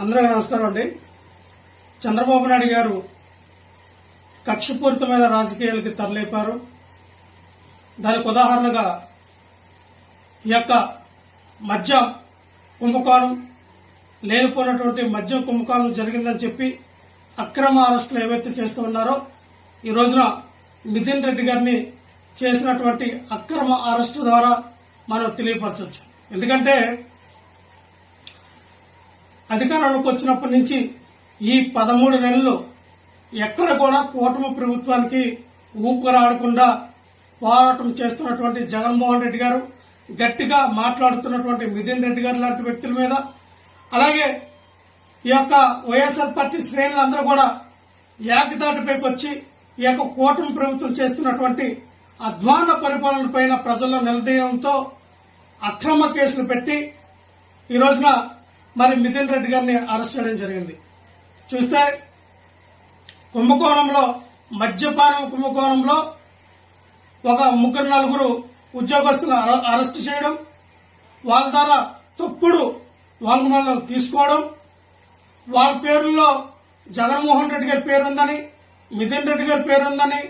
అందరికీ నమస్కారం అండి. చంద్రబాబు నాయుడు గారు కక్షపూరితమైన రాజకీయాలకి తరలేపారు. దానికి ఉదాహరణగా ఈ యొక్క మద్య కుంభకోణం లేనిపోయినటువంటి మద్యం కుంభకోణం జరిగిందని చెప్పి అక్రమ అరెస్టులు ఏవైతే చేస్తూ ఉన్నారో ఈ రోజున నితిన్ రెడ్డి గారిని చేసినటువంటి అక్రమ అరెస్టు ద్వారా మనం తెలియపరచవచ్చు. ఎందుకంటే అధికారంలోకి వచ్చినప్పటి నుంచి ఈ పదమూడు నెలలు ఎక్కడ కూడా కూటమి ప్రభుత్వానికి ఊపిరాడకుండా పోరాటం చేస్తున్నటువంటి జగన్మోహన్ రెడ్డి గారు గట్టిగా మాట్లాడుతున్నటువంటి మిథున్ రెడ్డి గారు లాంటి వ్యక్తుల మీద అలాగే ఈ యొక్క వైఎస్ఆర్ పార్టీ శ్రేణులందరూ కూడా ఏకదాటిపైకి వచ్చి ఈ యొక్క కూటమి ప్రభుత్వం చేస్తున్నటువంటి అధ్వాన పరిపాలన పైన ప్రజల్లో నిలదీయడంతో అక్రమ కేసులు పెట్టి ఈ రోజున మరి మితిన్ రెడ్డి గారిని అరెస్ట్ చేయడం జరిగింది. చూస్తే కుంభకోణంలో మద్యపానం కుంభకోణంలో ఒక ముగ్గురు నలుగురు ఉద్యోగస్తులను అరెస్ట్ చేయడం వాళ్ళ ద్వారా తప్పుడు వాంగ్మూలాలు తీసుకోవడం వాళ్ళ పేరుల్లో జగన్మోహన్ రెడ్డి గారి పేరు ఉందని రెడ్డి గారి పేరు ఉందని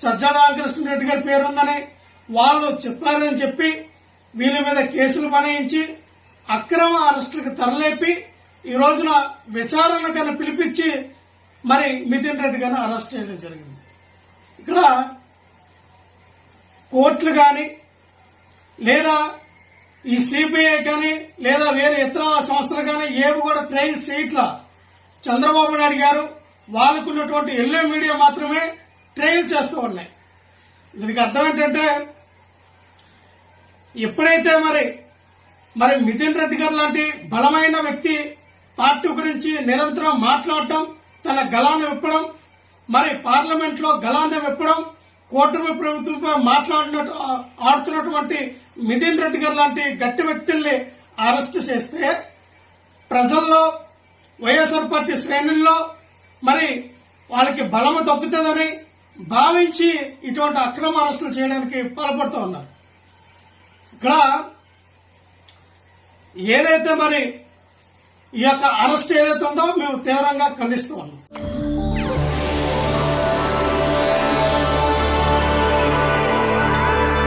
సజ్జా రామకృష్ణ రెడ్డి గారి పేరు ఉందని వాళ్ళు చెప్పారని చెప్పి వీళ్ళ మీద కేసులు బనాయించి అక్రమ అరెస్టులకు తరలేపి ఈ రోజున విచారణ కన్నా పిలిపించి మరి మితిన్ రెడ్డి గారిని అరెస్ట్ చేయడం జరిగింది. ఇక్కడ కోర్టులు కానీ లేదా ఈ సిబిఐ కానీ లేదా వేరే ఇతర సంస్థలు కానీ ఏవి కూడా ట్రైన్ చేయట్లా చంద్రబాబు నాయుడు గారు వాళ్ళకున్నటువంటి ఎల్లో మీడియా మాత్రమే ట్రయల్ చేస్తూ ఉన్నాయి. దీనికి అర్థం ఏంటంటే ఎప్పుడైతే మరి మరి మిథున్ రెడ్డి గారు లాంటి బలమైన వ్యక్తి పార్టీ గురించి నిరంతరం మాట్లాడటం తన గలాన్ని విప్పడం మరి పార్లమెంట్లో గలాన్ని విప్పడం కూటమి ప్రభుత్వంపై మాట్లాడిన ఆడుతున్నటువంటి మిథున్ రెడ్డి గారు లాంటి గట్టి వ్యక్తుల్ని అరెస్ట్ చేస్తే ప్రజల్లో వైఎస్ఆర్ పార్టీ శ్రేణుల్లో మరి వాళ్ళకి బలము తగ్గుతుందని భావించి ఇటువంటి అక్రమ అరెస్టులు చేయడానికి పాల్పడుతూ ఉన్నారు. ఇక్కడ ఏదైతే మరి ఈ యొక్క అరెస్ట్ ఏదైతే ఉందో మేము తీవ్రంగా ఖండిస్తూ ఉన్నాం